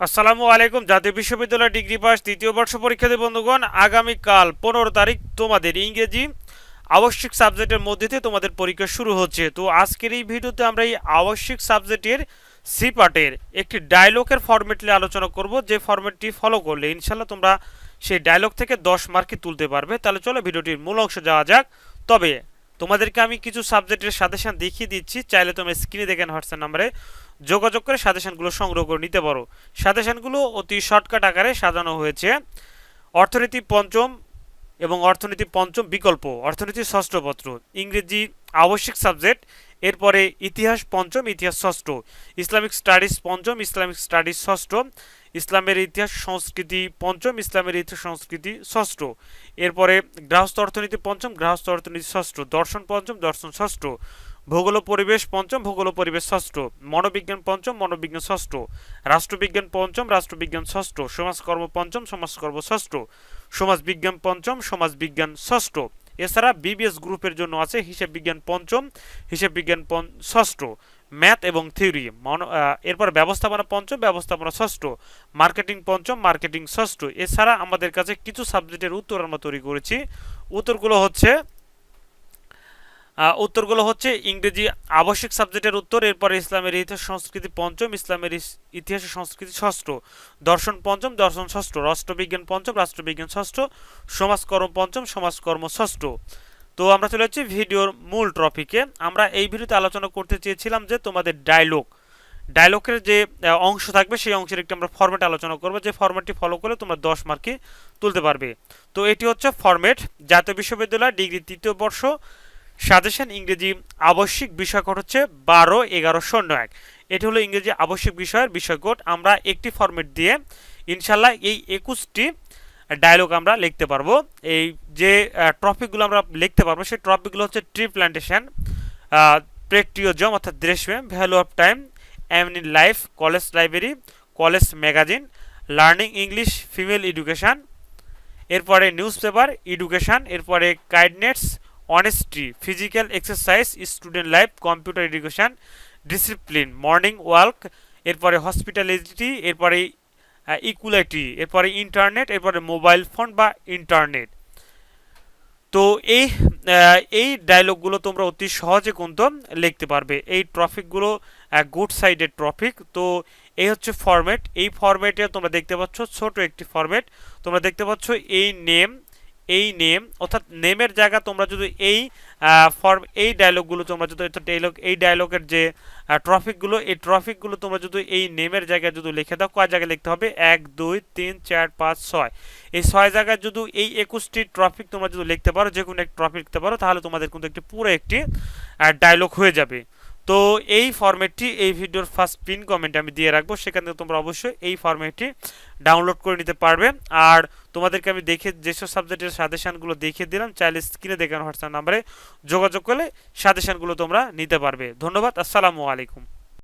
আসসালামু আলাইকুম। জাতীয় বিশ্ববিদ্যালয় ডিগ্রি পাস দ্বিতীয় বর্ষ পরীক্ষার্থী বন্ধুগণ, আগামীকাল পনেরো তারিখ তোমাদের ইংরেজি আবশ্যিক সাবজেক্টের মধ্যে দিয়ে তোমাদের পরীক্ষা শুরু হচ্ছে। তো আজকের এই ভিডিওতে আমরা এই আবশ্যিক সাবজেক্টের সি পার্টের একটি ডায়লগের ফরম্যাট নিয়ে আলোচনা করব। যে ফরম্যাটটি ফলো করলে ইনশাল্লাহ তোমরা সেই ডায়লগ থেকে দশ মার্কে তুলতে পারবে। তাহলে চলো ভিডিওটির মূল অংশ যাওয়া যাক। তবে তোমাদেরকে আমি কিছু সাবজেক্টের সাজেশন দেখিয়ে দিচ্ছি। চাইলে তোমরা স্ক্রিনে দেখেন হোয়াটসঅ্যাপ নাম্বারে যোগাযোগ করে সাজেশনগুলো সংগ্রহ করে নিতে পারো। সাজেশনগুলো অতি শর্টকাট আকারে সাজানো হয়েছে। অর্থনীতি পঞ্চম এবং অর্থনীতি পঞ্চম বিকল্প, অর্থনীতি ষষ্ঠ পত্র। ইংরেজি আবশ্যিক সাবজেক্ট, এরপরে ইতিহাস পঞ্চম, ইতিহাস ষষ্ঠ। ইসলামিক স্টাডিজ পঞ্চম, ইসলামিক স্টাডিজ ষষ্ঠ। ইসলামের ইতিহাস সংস্কৃতি পঞ্চম, ইসলামের ইতিহাস সংস্কৃতি ষষ্ঠ। এরপরে গৃহস্থ অর্থনীতি পঞ্চম, গৃহস্থ অর্থনীতি ষষ্ঠ। দর্শন পঞ্চম, দর্শন ষষ্ঠ। ভূগোল পরিবেশ পঞ্চম, ভূগোল পরিবেশ ষষ্ঠ। মনোবিজ্ঞান পঞ্চম, মনোবিজ্ঞান ষষ্ঠ। রাষ্ট্রবিজ্ঞান পঞ্চম, রাষ্ট্রবিজ্ঞান ষষ্ঠ। সমাজকর্ম পঞ্চম, সমাজকর্ম ষষ্ঠ। সমাজবিজ্ঞান পঞ্চম, সমাজবিজ্ঞান ষষ্ঠ। এছাড়া বিবিএস গ্রুপের জন্য আছে হিসাব বিজ্ঞান পঞ্চম, হিসাব বিজ্ঞান ষষ্ঠ। ম্যাথ এবং থিওরি। এরপর ব্যবস্থাপনা পঞ্চম, ব্যবস্থাপনা ষষ্ঠ। মার্কেটিং পঞ্চম, মার্কেটিং ষষ্ঠ। এছাড়া আমাদের কাছে কিছু সাবজেক্টের উত্তর আমরা তৈরি করেছি। উত্তরগুলো হচ্ছে উত্তরগুলো হচ্ছে ইংরেজি আবশ্যিক সাবজেক্টের উত্তর, এরপরে ইসলামের ইতিহাস সংস্কৃতি পঞ্চম, ইসলামের ইস- ইতিহাস সংস্কৃতি ষষ্ঠ, দর্শন পঞ্চম, দর্শন ষষ্ঠ, রাষ্ট্রবিজ্ঞান পঞ্চম, রাষ্ট্রবিজ্ঞান ষষ্ঠ, সমাজকর্ম পঞ্চম, সমাজকর্ম ষষ্ঠ। তো আমরা চলে যাচ্ছি ভিডিওর মূল টপিকে। আমরা এই ভিডিওতে আলোচনা করতে চেয়েছিলাম যে তোমাদের ডায়লগ ডায়লগের যে অংশ থাকবে, সেই অংশের একটি আমরা ফরম্যাট আলোচনা করব। যে ফরম্যাটটি ফলো করলে তোমরা দশ মার্কে তুলতে পারবে। তো এটি হচ্ছে ফরম্যাট জাতীয় বিশ্ববিদ্যালয়, ডিগ্রি তৃতীয় বর্ষ সাজেশন ইংরেজি আবশ্যিক বিষয় কোড হচ্ছে বারো এগারো শূন্য এক। এটি হলো ইংরেজি আবশ্যিক বিষয়ের বিষয় কোড আমরা একটি ফরম্যাট দিয়ে ইনশাল্লাহ এই একুশটি ডায়লগ আমরা লিখতে পারব। এই যে টপিকগুলো আমরা লিখতে পারব, সেই টপিকগুলো হচ্ছে ট্রি প্ল্যান্টেশন প্রেট্রিওজম অর্থাৎ দেশপ্রেম value of time aim in life college library college magazine learning English female education এরপরে নিউজ পেপার এডুকেশন এরপরে kindness honesty physical exercise student life computer education discipline morning work এরপরে hospitality এরপরে equality এরপরে internet এরপরে mobile phone বা internet তো এই এই ডায়লগগুলো তোমরা অতি সহজে কিন্তু লিখতে পারবে। এই ট্রফিকগুলো গুড সাইডের ট্রফিক তো এই হচ্ছে ফরম্যাট এই ফরম্যাটে তোমরা দেখতে পাচ্ছ ছোট একটি ফরম্যাট তোমরা দেখতে পাচ্ছ এই নেম এই নেম অর্থাৎ নেমের জায়গা তোমরা যদি এই ফর্ম এই ডায়লগগুলো তোমরা যদি ডায়লগ এই ডায়লগের যে ট্রফিকগুলো এই ট্রফিকগুলো তোমরা যদি এই নেমের জায়গায় যদি লিখে দাও, কয় জায়গায় লিখতে হবে? এক, দুই, তিন, চার, পাঁচ, ছয়। এই ছয় জায়গায় যদি এই একুশটি ট্রফিক তোমরা যদি লিখতে পারো যে কোনো একটি ট্রফিক লিখতে পারো, তাহলে তোমাদের কিন্তু একটি, পুরো একটি ডায়লগ হয়ে যাবে। তো এই ফর্মেটটি এই ভিডিওর ফার্স্ট পিন কমেন্ট আমি দিয়ে রাখব, সেখান থেকে তোমরা অবশ্যই এই ফর্মেটটি ডাউনলোড করে নিতে পারবে। আর তোমাদেরকে আমি দেখে, যেসব সাবজেক্টের সাজেশানগুলো দেখিয়ে দিলাম, চাইলে স্ক্রিনে দেখানো হোয়াটসঅ্যাপ নাম্বারে যোগাযোগ করলে সাজেশানগুলো তোমরা নিতে পারবে। ধন্যবাদ, আসসালামু আলাইকুম।